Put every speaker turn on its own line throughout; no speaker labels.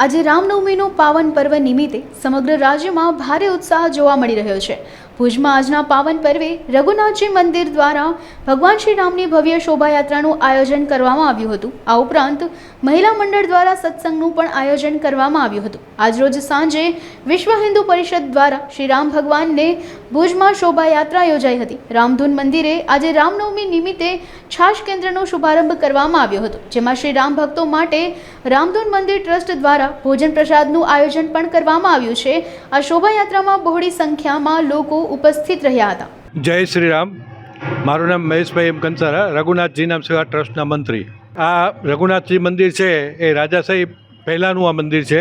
આજે રામનવમીનું પાવન પર્વ નિમિત્તે સમગ્ર રાજ્યમાં ભારે ઉત્સાહ જોવા મળી રહ્યો છે. ભુજમાં આજના પાવન પર્વે રઘુનાથજી મંદિર દ્વારા ભગવાન શ્રી રામની ભવ્ય શોભાયાત્રાનું આયોજન કરવામાં આવ્યું હતું. આ ઉપરાંત મહિલા મંડળ દ્વારા સત્સંગનું પણ આયોજન કરવામાં આવ્યું હતું. આજરોજ સાંજે વિશ્વ હિન્દુ પરિષદ દ્વારા શ્રી રામ ભગવાનને ભુજમાં શોભાયાત્રા યોજાઈ હતી. રામધૂન મંદિરે આજે રામનવમી નિમિત્તે છાશ કેન્દ્રનો શુભારંભ કરવામાં આવ્યો હતો, જેમાં શ્રી રામ ભક્તો માટે રામધૂન મંદિર ટ્રસ્ટ દ્વારા ભોજન પ્રસાદનું આયોજન પણ કરવામાં આવ્યું છે. આ શોભાયાત્રામાં બહોળી સંખ્યામાં લોકો ઉપસ્થિત રહ્યા હતા.
જય શ્રી રામ મારું નામ મહેશભાઈ એમ કંસારા, રઘુનાથજી નામ સેવા ટ્રસ્ટના મંત્રી. આ રઘુનાથજી મંદિર છે, એ રાજા સાહેબ પહેલાંનું આ મંદિર છે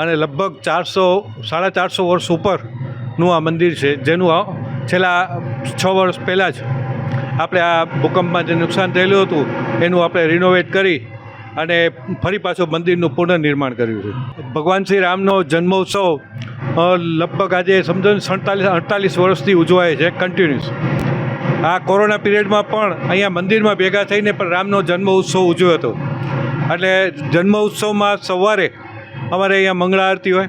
અને લગભગ ચારસો, સાડા ચારસો વર્ષ ઉપરનું આ મંદિર છે, જેનું છેલ્લા છ વર્ષ પહેલાં જ આપણે આ ભૂકંપમાં જે નુકસાન થયેલું હતું, એનું આપણે રિનોવેટ કરી અને ફરી પાછું મંદિરનું પુનઃનિર્માણ કર્યું છે. ભગવાન શ્રી રામનો જન્મોત્સવ લગભગ આજે સમજો ને સડતાલીસ, અડતાલીસ વર્ષથી ઉજવાય છે કન્ટિન્યુઅસ આ કોરોના પિરિયડમાં પણ અહીંયા મંદિરમાં ભેગા થઈને પણ રામનો જન્મ ઉત્સવ ઉજવ્યો હતો. એટલે જન્મ ઉત્સવમાં સવારે અમારે અહીંયા મંગળા આરતી હોય,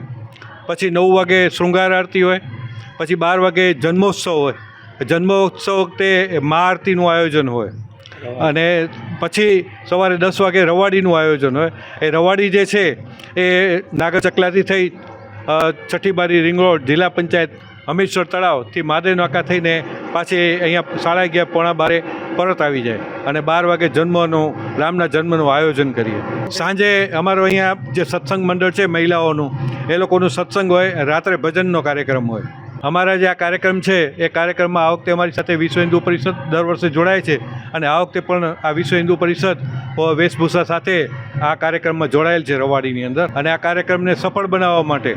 પછી નવ વાગે શૃંગાર આરતી હોય, પછી બાર વાગે જન્મોત્સવ હોય. જન્મોત્સવ વખતે મહાઆરતીનું આયોજન હોય. અને પછી સવારે દસ વાગે રવાડીનું આયોજન હોય. એ રવાડી જે છે, એ નાગર ચકલાથી થઈ છઠ્ઠીબારી રિંગ રોડ જિલ્લા પંચાયત હમીરસર તળાવથી માદરે નાકા થઈને પાછી અહીંયા સાડા અગિયાર પોણા બારે પરત આવી જાય અને બાર વાગે જન્મનું, રામના જન્મનું આયોજન કરીએ. સાંજે અમારો અહીંયા જે સત્સંગ મંડળ છે, મહિલાઓનું, એ લોકોનું સત્સંગ હોય, રાત્રે ભજનનો કાર્યક્રમ હોય. અમારા જે આ કાર્યક્રમ છે, એ કાર્યક્રમમાં આ વખતે અમારી સાથે વિશ્વ હિન્દુ પરિષદ દર વર્ષે જોડાય છે અને આ વખતે પણ આ વિશ્વ હિન્દુ પરિષદ વેશભૂષા સાથે આ કાર્યક્રમમાં જોડાયેલ છે રવાડીની અંદર. અને આ કાર્યક્રમને સફળ બનાવવા માટે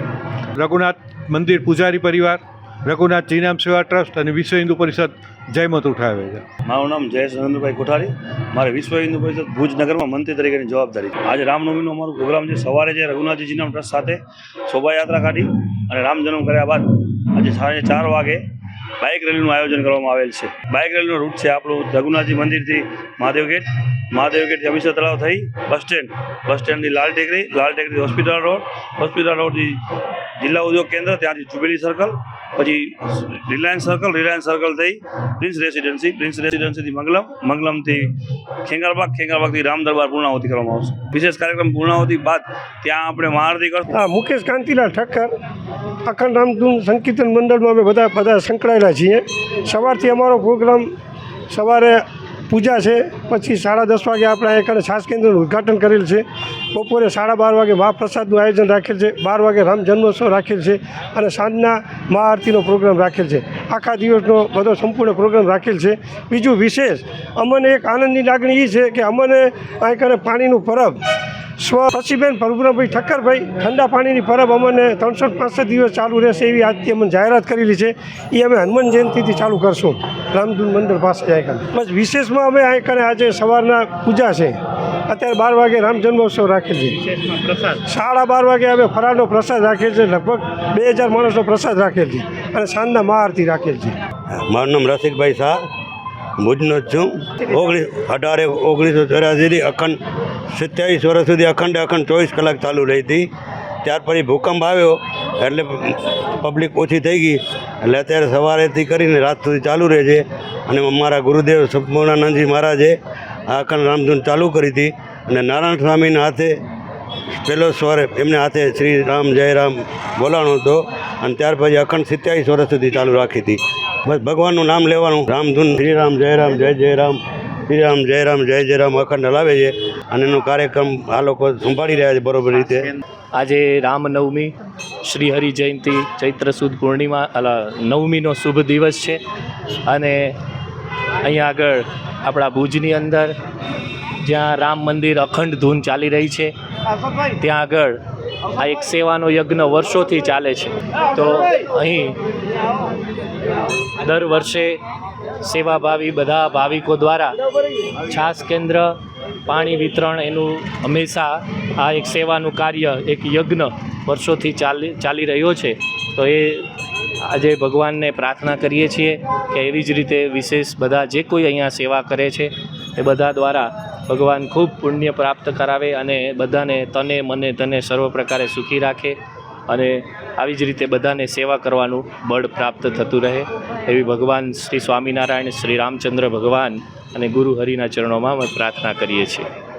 રઘુનાથ મંદિર પૂજારી પરિવાર રઘુનાથ જીનામ સેવા ટ્રસ્ટ અને વિશ્વ હિન્દુ પરિષદ જયમત ઉઠાવે છે.
મારું નામ જયેશ નરેન્દ્રભાઈ કોઠારી. મારે વિશ્વ હિન્દુ પરિષદ ભુજ નગરમાં મંત્રી તરીકેની જવાબદારી છે. આજે રામનવમીનો અમારો પ્રોગ્રામ છે. સવારે જે રઘુનાથજીના ટ્રસ્ટ સાથે શોભાયાત્રા કાઢી અને રામ જન્મ કર્યા બાદ આજે સાંજે ચાર વાગે બાઇક રેલીનું આયોજન કરવામાં આવેલ છે. બાઇક રેલીનો રૂટ છે આપણું રઘુનાથજી મંદિરથી મહાદેવ ગેટ. મહાદેવ ગેટથી અમીસર તળાવ થઈ બસ સ્ટેન્ડ. બસ સ્ટેન્ડથી લાલ ટેકરી લાલ ટેકરી હોસ્પિટલ રોડ. હોસ્પિટલ રોડથી જિલ્લા ઉદ્યોગ કેન્દ્ર, ત્યાંથી જુબેલી સર્કલ, પછી રિલાયન્સ સર્કલ રિલાયન્સ સર્કલ થઈ પ્રિન્સ રેસિડેન્સી. પ્રિન્સ રેસિડેન્સીથી મંગલમ, મંગલમથી ખેંગારબાગ, ખેંગારબાગથી રામદરબાર પૂર્ણાહુતિ કરવામાં આવશે. વિશેષ કાર્યક્રમ પૂર્ણાહુતિ બાદ ત્યાં આપણે મહાઆરતી કરશું
મુકેશ કાંતિલાલ ઠક્કર, અખંડ રામધૂન સંકીર્તન મંડળમાં અમે બધા બધા સંકળાયેલા છીએ. સવારથી અમારો પ્રોગ્રામ સવારે પૂજા છે, પછી સાડા દસ વાગે આપણે અહીંયા છાસ કેન્દ્રનું ઉદ્ઘાટન કરેલ છે. બપોરે સાડા બાર વાગે મહાપ્રસાદનું આયોજન રાખેલ છે. બાર વાગે રામ જન્મોત્સવ રાખેલ છે અને સાંજના મહાઆરતીનો પ્રોગ્રામ રાખેલ છે. આખા દિવસનો બધો સંપૂર્ણ પ્રોગ્રામ રાખેલ છે. બીજું વિશેષ, અમને એક આનંદની લાગણી એ છે કે અમને અહીં કને પાણીનું પરબ સ્વ પછીબેન પ્રભુરામભાઈ ઠક્કરભાઈ, ઠંડા પાણીની પરબ અમને ત્રણસો પાંસઠ દિવસ ચાલુ રહેશે એવી આજથી અમને જાહેરાત કરેલી છે. એ અમે હનુમાન જયંતિથી ચાલુ કરશું. રામધૂન મંદિર પાસે બસ વિશેષમાં અમે અહીં કને આજે સવારના પૂજા છે. અત્યારે બાર વાગે રામ જન્મોત્સવ રાખેલ છે. સાડા બાર વાગે અમે ફરાળનો પ્રસાદ રાખેલ છે. લગભગ બે હજાર માણસનો પ્રસાદ રાખેલ છે. અને સાંજના મહાઆરતી રાખેલ છે.
મારું નામ રસિકભાઈ શાહ. ભુજનો છું. ઓગણીસ અઢારે ઓગણીસો ચોરાસીથી અખંડ સત્યાવીસ વર્ષ સુધી અખંડ અખંડ ચોવીસ કલાક ચાલુ રહી હતી. ત્યાર પછી ભૂકંપ આવ્યો, એટલે પબ્લિક ઓછી થઈ ગઈ. એટલે અત્યારે સવારેથી કરીને રાત સુધી ચાલુ રહે છે. અને અમારા ગુરુદેવ સંપૂર્ણાનંદજી મહારાજે આ અખંડ રામધૂન ચાલુ કરી હતી. અને નારાયણ સ્વામીના હાથે પહેલો સ્વર એમને હાથે શ્રી રામ જય રામ બોલાણો હતો. અને ત્યાર પછી અખંડ સિત્યાવીસ વર્ષ સુધી ચાલુ રાખી હતી. બસ ભગવાનનું નામ લેવાનું. રામધૂન, શ્રી રામ, જય રામ, જય જય રામ. શ્રી રામ જય રામ જય જય રામ અખંડ હલાવે છે અને એનો કાર્યક્રમ આ લોકો સંભાળી રહ્યા છે બરોબર રીતે.
આજે રામનવમી શ્રી હરિ જયંતિ, ચૈત્ર સુદ પૂર્ણિમા, અલા, નવમીનો શુભ દિવસ છે. અને અહીંયા આગળ આપણા ભુજની અંદર જ્યાં રામ મંદિર અખંડ ધૂન ચાલી રહી છે, ત્યાં આગળ આ એક સેવાનો યજ્ઞ વર્ષોથી ચાલે છે. તો અહીં દર વર્ષે સેવાભાવી બધા ભાવિકો દ્વારા છાસ કેન્દ્ર, પાણી વિતરણ એનું હંમેશા આ એક સેવાનું કાર્ય, એક યજ્ઞ વર્ષોથી ચાલી ચાલી રહ્યો છે. તો એ આજે ભગવાનને પ્રાર્થના કરીએ છીએ કે એવી જ રીતે વિશેષ બધા જે કોઈ અહીંયા સેવા કરે છે, એ બધા દ્વારા ભગવાન ખૂબ પુણ્ય પ્રાપ્ત કરાવે અને બધાને તને, મને, તને સર્વ પ્રકારે સુખી રાખે અને આવી જ રીતે બધાને સેવા કરવાનું બળ પ્રાપ્ત થતું રહે. એવી ભગવાન શ્રી સ્વામિનારાયણ, શ્રી રામચંદ્ર ભગવાન અને ગુરુ હરિના ચરણોમાં અમે પ્રાર્થના કરીએ છીએ.